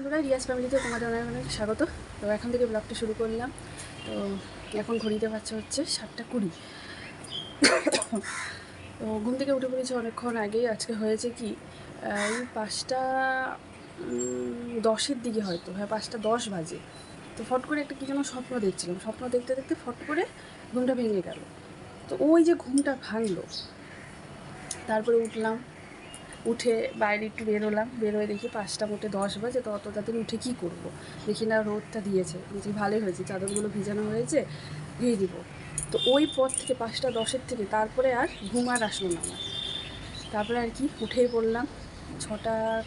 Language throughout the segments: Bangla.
বন্ধুরা, রিয়াজ ফ্যামিলিতে তোমাদের অনেক অনেক স্বাগত। তো এখন থেকে ব্লগটা শুরু করলাম। তো এখন ঘড়িতে পাচ্ছে হচ্ছে সাতটা কুড়ি। তো ঘুম থেকে উঠে পড়েছি অনেকক্ষণ আগেই। আজকে হয়েছে কি এই পাঁচটা দশের দিকে হয়তো হ্যাঁ পাঁচটা দশ বাজে। তো ফট করে একটা কী যেন স্বপ্ন দেখছিলাম। স্বপ্ন দেখতে দেখতে ফট করে ঘুমটা ভেঙে গেল। তো ওই যে ঘুমটা ভাঙলো, তারপরে উঠলাম। উঠে বাইরে একটু বেরোলাম। বেরোয় দেখি পাঁচটা মোটে দশ বাজে, তো অত তাড়াতাড়ি উঠে কী করব? দেখি না রোদটা দিয়েছে। দেখি ভালোই হয়েছে। চাদরগুলো ভিজানো হয়েছে, ধুয়ে দিব। তো ওই পর থেকে পাঁচটা দশের থেকে তারপরে আর ঘুম আর আসলো না আমার। তারপরে আর কি উঠেই পড়লাম। ছটা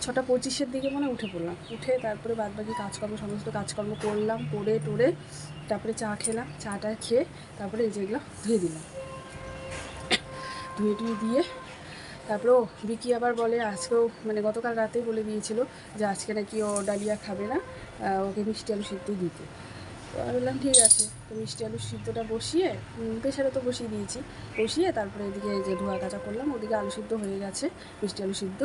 ছটা পঁচিশের দিকে মানে উঠে পড়লাম। উঠে তারপরে বাদ বাকি কাজকর্ম, সমস্ত কাজকর্ম করলাম, করে টোরে তারপরে চা খেলাম। চাটা খেয়ে তারপরে এই যেগুলো ধুয়ে দিলাম। ধুয়ে টুয়ে দিয়ে তারপরে ও বিকি আবার বলে, আজকেও মানে গতকাল রাতেই বলে দিয়েছিল যে আজকে নাকি ও ডালিয়া খাবে না ওকে মিষ্টি আলু সিদ্ধই দিতে। তো আমি বললাম, ঠিক আছে। তো মিষ্টি আলু সিদ্ধটা বসিয়ে প্রেশারে তো বসিয়ে দিয়েছি। বসিয়ে তারপরে এদিকে যে ধোয়া কাচা করলাম, ওদিকে আলু সিদ্ধ হয়ে গেছে, মিষ্টি আলু সিদ্ধ।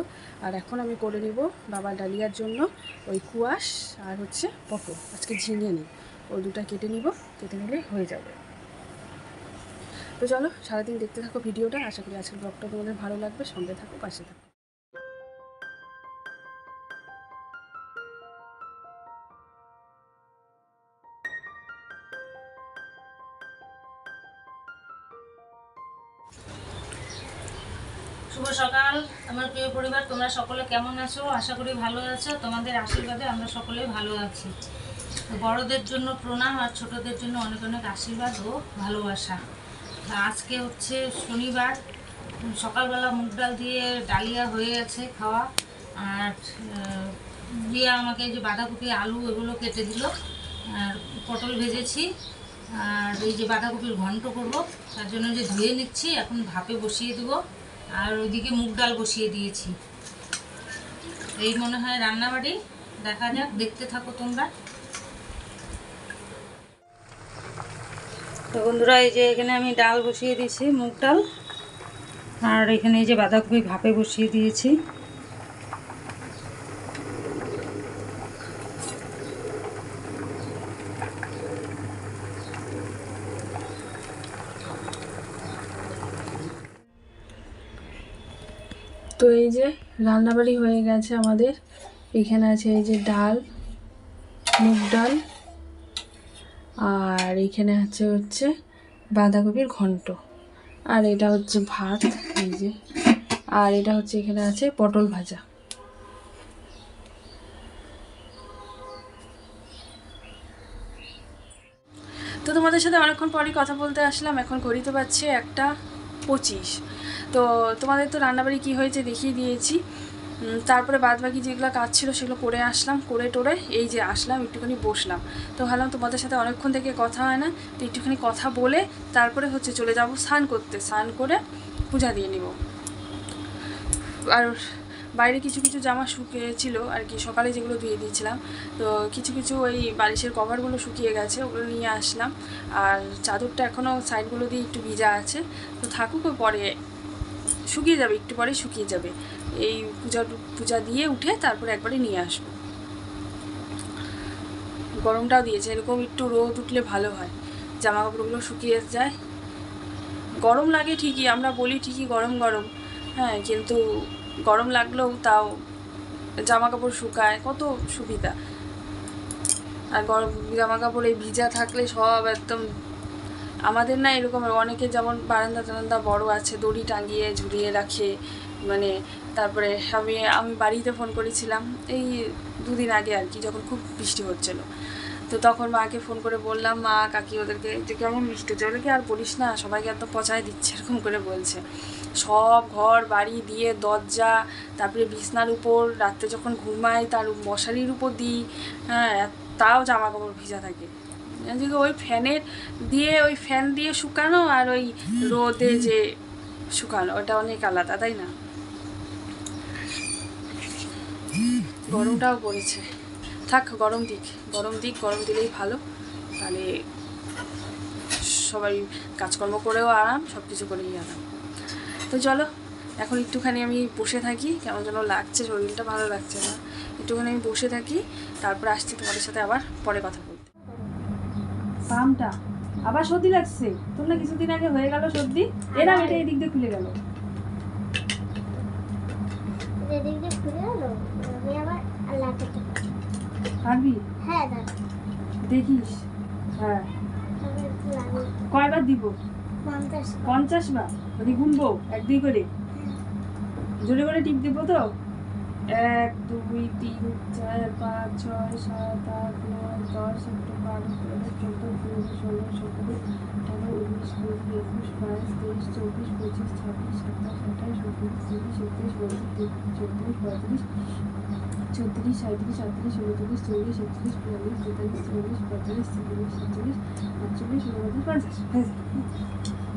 আর এখন আমি করে নিব বাবা ডালিয়ার জন্য ওই কুয়াশ আর হচ্ছে পটল। আজকে ঝিঙে নিই। ওই দুটা কেটে নিব, কেটে নিলে হয়ে যাবে। তো চলো, সারাদিন দেখতে থাকো ভিডিওটা। আশা করি আজকের ব্লগটা তোমাদের ভালো লাগবে। সঙ্গে থাকো, পাশে থাকো। শুভ সকাল। আমার প্রিয় পরিবার, তোমরা সকলে কেমন আছো? আশা করি ভালো আছো। তোমাদের আশীর্বাদে আমরা সকলে ভালো আছি। বড়দের জন্য প্রণাম আর ছোটদের জন্য অনেক অনেক আশীর্বাদ ও ভালোবাসা। আজকে হচ্ছে শনিবার। সকালবেলা মুগ ডাল দিয়ে ডালিয়া হয়ে গেছে খাওয়া। আর দিয়ে আমাকে যে বাঁধাকপি, আলু এগুলো কেটে দিল। আর পটল ভেজেছি। আর এই যে বাঁধাকপির ঘন্ট করব, তার জন্য যে ধুয়ে নিচ্ছি, এখন ভাপে বসিয়ে দেবো। আর ওইদিকে মুগ ডাল বসিয়ে দিয়েছি। এই মনে হয় রান্নাবাড়ি। দেখা যাক, দেখতে থাকো তোমরা। তো বন্ধুরা, এই যে এখানে আমি ডাল বসিয়ে দিয়েছি, মুগ ডাল। আর এখানে এই যে বাঁধাকপি ভাপে বসিয়ে দিয়েছি। তো এই যে রান্নাবাড়ি হয়ে গেছে আমাদের। এখানে আছে এই যে ডাল, মুগ ডাল। আর এখানে আছে হচ্ছে বাঁধাকপির ঘন্ট। আর এটা হচ্ছে ভাত, এই যে। আর এটা হচ্ছে এখানে আছে পটল ভাজা। তো তোমাদের সাথে অনেকক্ষণ পরই কথা বলতে আসলাম, এখন ঘড়িতে পাচ্ছে একটা পঁচিশ। তো তোমাদের তো রান্নাবাড়ি কী হয়েছে দেখিয়ে দিয়েছি। তারপরে বাদ বাকি যেগুলো কাজ ছিল সেগুলো করে আসলাম, করে টোরে এই যে আসলাম, একটুখানি বসলাম। তো ভাবলাম তোমাদের সাথে অনেকক্ষণ থেকে কথা হয় না, তো একটুখানি কথা বলে তারপরে হচ্ছে চলে যাব স্নান করতে। স্নান করে পূজা দিয়ে নিব। আর বাইরে কিছু কিছু জামা শুকিয়েছিল আর কি, সকালে যেগুলো ধুয়ে দিয়েছিলাম। তো কিছু কিছু ওই বালিশের কভারগুলো শুকিয়ে গেছে, ওগুলো নিয়ে আসলাম। আর চাদরটা এখনও সাইডগুলো দিয়ে একটু ভিজা আছে। তো থাকুক পরে, শুকিয়ে যাবে, একটু পরে শুকিয়ে যাবে। এই পূজা পূজা দিয়ে উঠে তারপরে একবারে নিয়ে আসব। গরমটাও দিয়েছে, এরকম একটু রোদ উঠলে ভালো হয়। জামা কাপড়গুলো শুকিয়ে যায়। গরম লাগে ঠিকই, আমরা বলি ঠিকই গরম গরম হ্যাঁ কিন্তু গরম লাগলেও তাও জামা কাপড় শুকায়, কত সুবিধা। আর গরম জামা কাপড় এই ভিজা থাকলে সব একদম, আমাদের না এরকম, অনেকে যেমন বারান্দা টারান্দা বড় আছে, দড়ি টাঙিয়ে ঝুলিয়ে রাখে মানে তারপরে আমি আমি বাড়িতে ফোন করেছিলাম। এই দুদিন আগে আর কি, যখন খুব বৃষ্টি হচ্ছিল। তো তখন মাকে ফোন করে বললাম, মা, কাকি ওদেরকে, যে কেমন বৃষ্টি হচ্ছে, ওদেরকে আর বলিস না, সবাইকে এত পচায় দিচ্ছে, এরকম করে বলছে। সব ঘর, বাড়ি দিয়ে দরজা, তারপরে বিছনার উপর, রাত্রে যখন ঘুমাই, তার মশারির উপর দিই হ্যাঁ তাও জামা কাপড় ভিজা থাকে। এদিকে ওই ফ্যানের দিয়ে, ওই ফ্যান দিয়ে শুকানো আর ওই রোদে যে শুকানো, ওটা অনেক আলাদা, তাই না? গরমটাও পড়েছে। থাক গরম দিক গরম দিক গরম দিলেই ভালো। তাহলে সবাই কাজকর্ম করেও আরাম সব কিছু করেই আরাম। তো চলো এখন একটুখানি আমি বসে থাকি কেমন যেন লাগছে শরীরটা ভালো লাগছে না। একটুখানি আমি বসে থাকি তারপর আসছি তোমাদের সাথে আবার পরে কথা বলতে। পামটা আবার সর্দি লাগছে? তোর না কিছুদিন আগে হয়ে গেল সর্দি? এরা এটা এদিক দিয়ে খুলে গেল। এদিক দিয়ে ঘুরে এলো আমি আবার পারবি হ্যাঁ দাদা। দেখিস? হ্যাঁ। কয়বার দিব? পঞ্চাশ পঞ্চাশ বার? মানে গুনবো এক দুই করে। জোরে করে টিপ দেবো তো? এক দুই তিন চার পাঁচ ছয় সাত আট নয় দশ এগারো বারো তেরো চোদ্দ পনেরো ষোলো সতেরো আঠারো উনিশ কুড়ি একুশ বাইশ তেইশ চব্বিশ পঁচিশ ছাব্বিশ সাতাশ আঠাশ উনত্রিশ তিরিশ একত্রিশ বত্রিশ চৌত্রিশ পঁয়ত্রিশ চৌত্রিশ সাঁত্রিশ আটত্রিশ উনত্রিশ চল্লিশ একত্রিশ বিয়াল্লিশ তেতাল্লিশ চল্লিশ পঁয়তাল্লিশ ছেচল্লিশ সাতচল্লিশ আটচল্লিশ উনপঞ্চাশ পঞ্চাশ।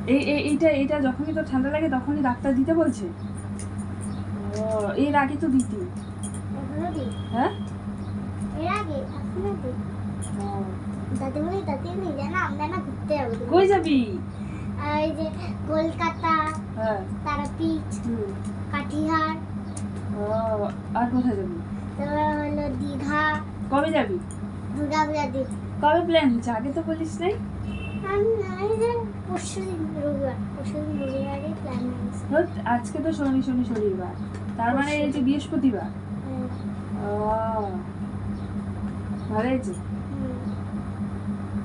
এই এই- এইটা এইটা যখনই তো ঠান্ডা লাগে তখনই ডাক্তার দিতে বলছে। ও এর আগে তো দিতি। হ্যাঁ? কই যাবি? এই যে কলকাতা হ্যাঁ। তারাপীঠ কাটিহার। ও আর কোথায় যাবি? তারপর হলো দীঘা। কবে যাবি? দুর্গা পূজা দিন কবে প্ল্যান হচ্ছে? আগে তো বলিস নাই? আজকে তো শনি শনি শনিবার। তার মানে এই যে বৃহস্পতিবার? ভালো হয়েছে।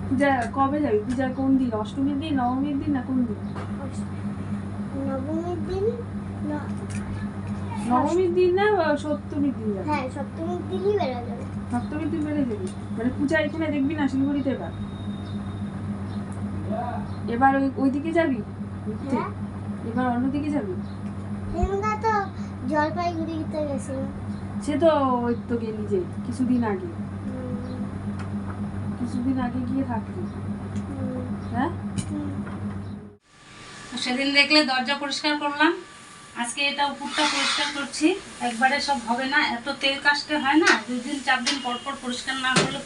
পূজা কবে যাবি? পূজার কোন দিন? অষ্টমীর দিন নবমীর দিন না কোন দিন নবমীর দিন ন- নবমীর দিন না সপ্তমীর দিন? যাবি হ্যাঁ সপ্তমীর দিনই বেরো যাবে। সপ্তমীর দিন বেড়ে যাবি? মানে পূজা এখানে দেখবি না শিলিগুড়িতে এবার? এবার ওই ওইদিকে যাবি ঘুরতে? হ্যাঁ। এবার অন্যদিকে যাবি? তো জলপাইগুড়িতে গেছিলাম সে তো ওই তো গেলি যে কিছুদিন আগে। কিছুদিন আগে গিয়ে থাকলি হ্যাঁ? সেদিন দেখলে দরজা পরিষ্কার করলাম। আজকে এটা উপরটা পরিষ্কার করছি। একবারে সব হবে না, এত তেল কাজতে হয় না, দুই দিন, চার দিন পর পর পরিষ্কার না করলে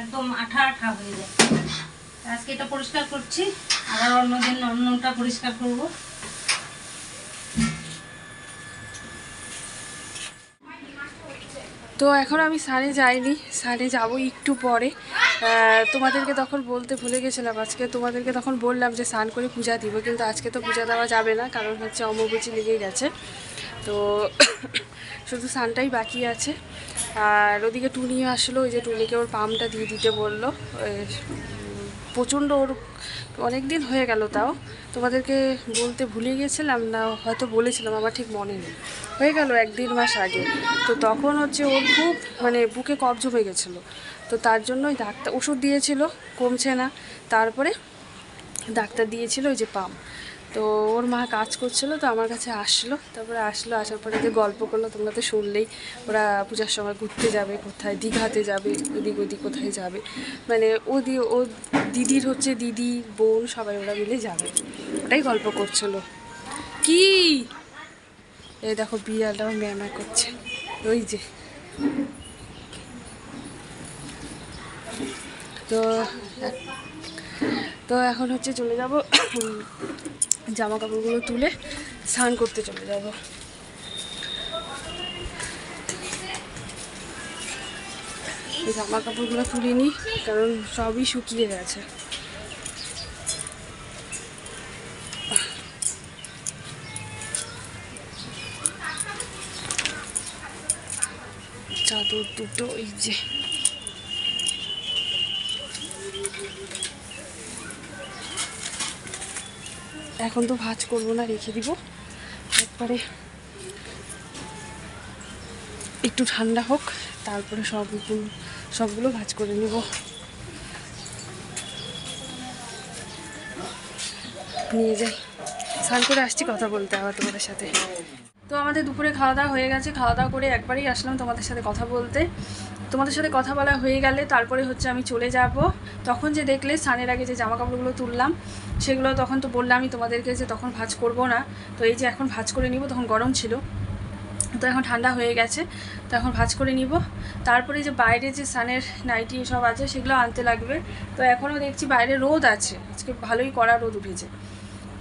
একদম আঠা আঠা হয়ে যায়। আজকে এটা পরিষ্কার করছি, আবার অন্যদিন অন্যটা পরিষ্কার করব। তো এখন আমি সারে যাইনি, সারে যাব একটু পরে। তোমাদেরকে তখন বলতে ভুলে গেছিলাম। আজকে তোমাদেরকে তখন বললাম যে স্নান করে পূজা দিব, কিন্তু আজকে তো পূজা দেওয়া যাবে না, কারণ হচ্ছে অম্বুবাচী লেগে গেছে। তো শুধু স্নানটাই বাকি আছে। আর ওদিকে টুনি আসলো, ওই যে টুনিকে ওর পামটা দিয়ে দিতে বলল। প্রচণ্ড ওর অনেক দিন হয়ে গেল তাও। তোমাদেরকে বলতে ভুলে গেছিলাম না, হয়তো বলেছিলাম, আমার ঠিক মনে নেই। হয়ে গেল এক দেড় মাস আগে। তো তখন হচ্ছে ওর খুব মানে বুকে কফ জমে গেছিল। তো তার জন্যই ডাক্তার, ওষুধ দিয়েছিল, কমছে না। তারপরে ডাক্তার দিয়েছিল ওই যে পাম। তো ওর মা কাজ করছিল, তো আমার কাছে আসলো। তারপরে আসলো, আসার পরে যে গল্প করল, তোমরা তো শুনলেই। ওরা পূজার সময় ঘুরতে যাবে কোথায়, দীঘাতে যাবে, ওদিক ওদিক কোথায় যাবে। মানে ও দি, ও দিদির হচ্ছে দিদি, বোন, সবাই ওরা মিলে যাবে। ওটাই গল্প করছিল। কি? এই দেখো বিড়ালটাও ম্যামা করছে। ওই যে। তো তো এখন হচ্ছে চলে যাব জামা কাপড়গুলো তুলে স্নান করতে চলে যাব। জামা কাপড়গুলো তুলে নিই কারণ সবই শুকিয়ে গেছে। চাদর দুটো, এই যে। এখন তো ভাজ করব না, রেখে দিব। একবারে একটু ঠান্ডা হোক, তারপরে সবগুলো সবগুলো ভাজ করে নিব। নিয়ে যাই। স্নান করে আসছি কথা বলতে আবার তোমাদের সাথে। তো আমাদের দুপুরে খাওয়া দাওয়া হয়ে গেছে। খাওয়া দাওয়া করে একবারেই আসলাম তোমাদের সাথে কথা বলতে। তোমাদের সাথে কথা বলা হয়ে গেলে তারপরে হচ্ছে আমি চলে যাব। তখন যে দেখলে স্নানের আগে যে জামা কাপড়গুলো তুললাম, সেগুলো তখন তো বললামই তোমাদেরকে যে তখন ভাজ করব না। তো এই যে এখন ভাজ করে নিব, তখন গরম ছিল। তো এখন ঠান্ডা হয়ে গেছে, তো এখন ভাজ করে নিব। তারপরে যে বাইরে যে সানের নাইটি সব আছে, সেগুলো আনতে লাগবে। তো এখনও দেখছি বাইরে রোদ আছে। আজকে ভালোই কড়া রোদ উঠেছে।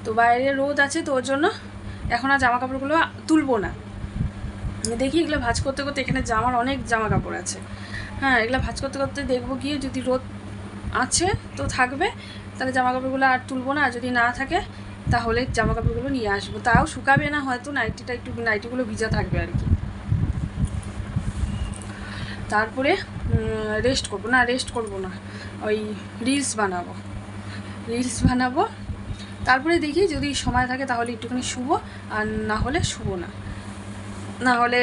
তো বাইরে রোদ আছে তো ওর জন্য এখন আর জামা কাপড়গুলো তুলবো না। দেখি এগুলো ভাজ করতে করতে এখানে জামার অনেক জামা কাপড় আছে। হ্যাঁ এগুলো ভাজ করতে করতে দেখব গিয়ে যদি রোদ আছে তো থাকবে, তাহলে জামা কাপড়গুলো আর তুলবো না। আর যদি না থাকে, তাহলে জামা কাপড়গুলো নিয়ে আসব। তাও শুকাবে না হয়তো, নাইটিটা একটু, নাইটিগুলো ভিজা থাকবে আর কি। তারপরে রেস্ট করব। না রেস্ট করব না, ওই রিলস বানাবো। রিলস বানাবো। তারপরে দেখি যদি সময় থাকে তাহলে একটুখানি শুবো, আর না হলে শুবো না। না হলে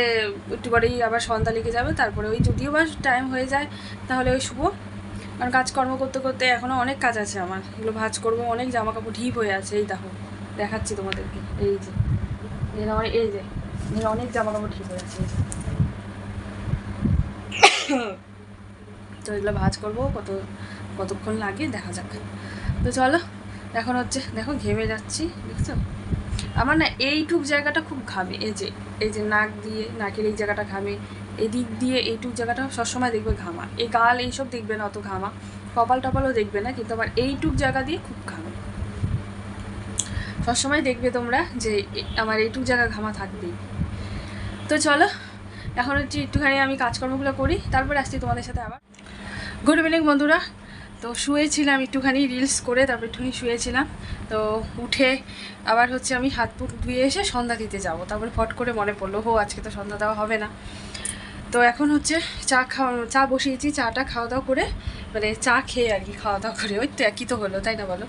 একটু পরেই আবার সন্ধ্যা লেগে যাবে, তারপরে ওই যদিও বা টাইম হয়ে যায়, তাহলে ওই শুবো। কারণ কাজকর্ম করতে করতে এখনও অনেক কাজ আছে আমার। এগুলো ভাজ করব অনেক জামা কাপড় ঢিপ হয়ে আছে, এই দেখো, দেখাচ্ছি তোমাদেরকে, এই যে এই যে অনেক জামা কাপড় ঢিপ হয়ে আছে তো এগুলো ভাজ করব, কত, কতক্ষণ লাগে, দেখা যাক। তো চলো এখন হচ্ছে, দেখো ঘেমে যাচ্ছি, দেখছ? আমার না এইটুক জায়গাটা খুব ঘামে, এই যে এই যে নাক দিয়ে, নাকের এই জায়গাটা ঘামে এই দিক দিয়ে এইটুক জায়গাটা সবসময় দেখবে ঘামা। এই গাল এইসব দেখবে না অত ঘামা, কপাল টপালও দেখবে না, কিন্তু আমার এইটুক জায়গা দিয়ে খুব ঘামে। সবসময় দেখবে তোমরা যে আমার এইটুক জায়গা ঘামা থাকবেই। তো চলো, এখন হচ্ছে একটুখানি আমি কাজকর্মগুলো করি, তারপরে আসছি তোমাদের সাথে আবার। গুড ইভিনিং বন্ধুরা। তো শুয়েছিলাম, একটুখানি রিলস করে তারপর একটুখানি শুয়েছিলাম। তো উঠে আবার হচ্ছে আমি হাত পুট ধুয়ে এসে সন্ধ্যা দিতে যাব। তারপরে ফট করে মনে পড়ল হো আজকে তো সন্ধ্যা দেওয়া হবে না। তো এখন হচ্ছে চা খাওয়া, চা বসিয়েছি, চাটা খাওয়া দাওয়া করে মানে চা খেয়ে আর কি খাওয়া দাওয়া করে। ওই তো একই তো হলো, তাই না বলো?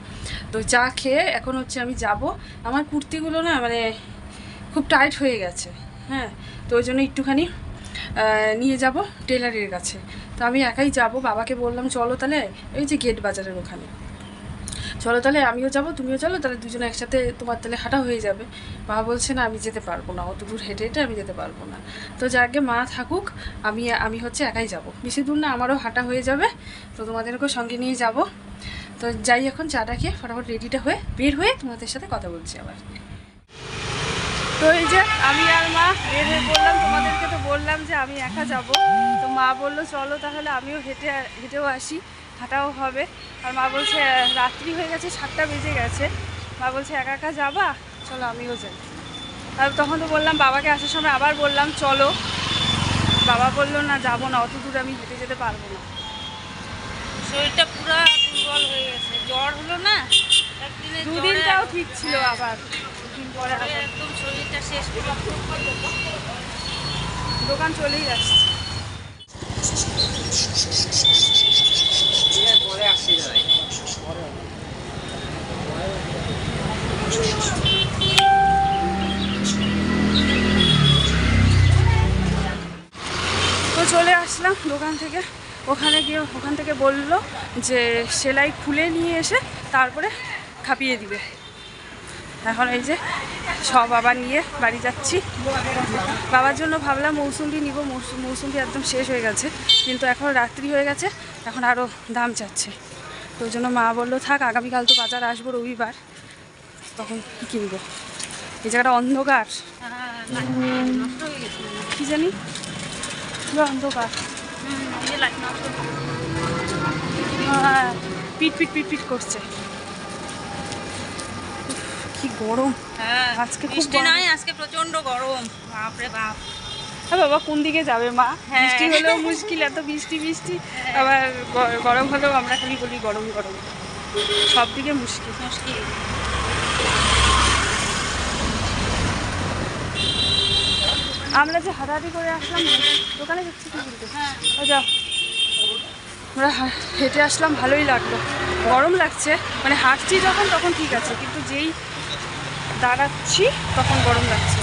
তো চা খেয়ে এখন হচ্ছে আমি যাব। আমার কুর্তিগুলো না মানে খুব টাইট হয়ে গেছে হ্যাঁ? তো ওই জন্য একটুখানি নিয়ে যাব টেলারের কাছে। তো আমি একাই যাব। বাবাকে বললাম, চলো তাহলে এই যে গেট বাজারের ওখানে। চলো তাহলে আমিও যাব, তুমিও চলো, তাহলে দুজনে একসাথে তোমার তাহলে হাঁটা হয়ে যাবে। বাবা বলছে, না, আমি যেতে পারব না, অত দূর হেঁটে হেঁটে আমি যেতে পারব না। তো যাকে মা থাকুক, আমি আমি হচ্ছে একাই যাব। বেশি দূর না, আমারও হাঁটা হয়ে যাবে। তো তোমাদেরকেও সঙ্গে নিয়ে যাব। তো যাই এখন চাটা খেয়ে ফটাফট রেডিটা হয়ে, বের হয়ে তোমাদের সাথে কথা বলছি আবার। তো এই যে আমি আর মা বের হয়ে পড়লাম তোমাদেরকে তো বললাম যে আমি একা যাব। তো মা বলল চলো তাহলে আমিও হেঁটে হেঁটেও আসি হাঁটাও হবে। আর মা বলছে রাত্রি হয়ে গেছে সাতটা বেজে গেছে। মা বলছে একা একা যাবা? চলো আমিও যাই। আর তখন তো বললাম বাবাকে আসার সময় আবার বললাম চলো। বাবা বলল না যাব না অত দূর আমি হেঁটে যেতে পারব না। শরীরটা পুরো দুর্বল হয়ে গেছে। জ্বর হলো না দুদিনটাও ঠিক ছিল আবার। একদম শরীরটা শেষ দোকান চলেই আসছে তো চলে আসলাম দোকান থেকে। ওখানে গিয়ে ওখান থেকে বলল যে সেলাই খুলে নিয়ে এসে তারপরে খাপিয়ে দিবে। এখন এই যে সব আবার নিয়ে বাড়ি যাচ্ছি। বাবার জন্য ভাবলাম মৌসুমটি নিব মৌসুম মৌসুমটি একদম শেষ হয়ে গেছে কিন্তু এখন রাত্রি হয়ে গেছে এখন আরও দাম চাচ্ছে। তো ওই জন্য মা বলল থাক আগামীকাল তো বাজার আসব রবিবার তখন কি কিনবো। এই জায়গাটা অন্ধকার। কি জানি? অন্ধকার। হ্যাঁ, পিট পিট পিট পিট করছে। গরম। হ্যাঁ আজকে বৃষ্টি গরম। নাই আজকে প্রচণ্ড গরম। বাপরে বাপ। হ্যাঁ বাবা কোন দিকে যাবে মা? হ্যাঁ। বৃষ্টি হলেও মুশকিল এত বৃষ্টি বৃষ্টি। আবার গরম হলেও আমরা খালি বলি গরম গরম। সব দিকে মুশকিল। মুশকিল। আমরা যে হাঁটাহাঁটি করে আসলাম দোকানে যাচ্ছি কি বলতে? হ্যাঁ। যাও। আমরা হেঁটে আসলাম ভালোই লাগল। গরম লাগছে। মানে হাঁটছি যখন তখন ঠিক আছে। কিন্তু যেই দাঁড়াচ্ছি, তখন গরম লাগছে।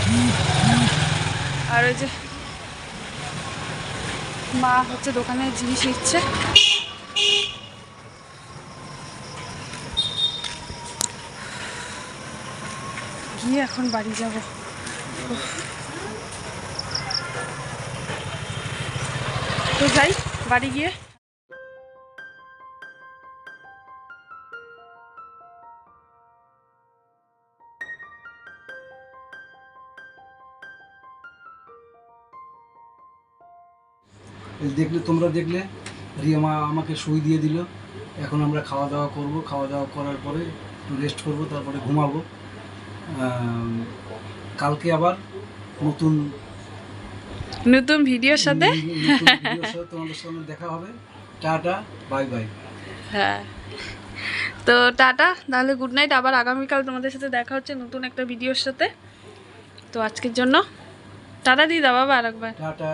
আর ওই যে মা হচ্ছে দোকানে জিনিস নিচ্ছে। গিয়ে এখন বাড়ি যাব। তো যাই, বাড়ি গিয়ে দেখলে তোমরা দেখলে রিয়া মা আমাকে সই দিয়ে দিল। এখন আমরা খাওয়া দাওয়া করব। খাওয়া দাওয়া করার পরে একটু রেস্ট করব তারপরে ঘুমাবো। কালকে আবার নতুন নতুন ভিডিওর সাথে? তোমাদের সঙ্গে দেখা হবে। Tata bye bye. হ্যাঁ। তো টাটা তাহলে গুড নাইট আবার আগামীকাল তোমাদের সাথে দেখা হচ্ছে নতুন একটা ভিডিওর সাথে। তো আজকের জন্য টাটা দিয়ে দাও বাবা আরেকবার। টাটা।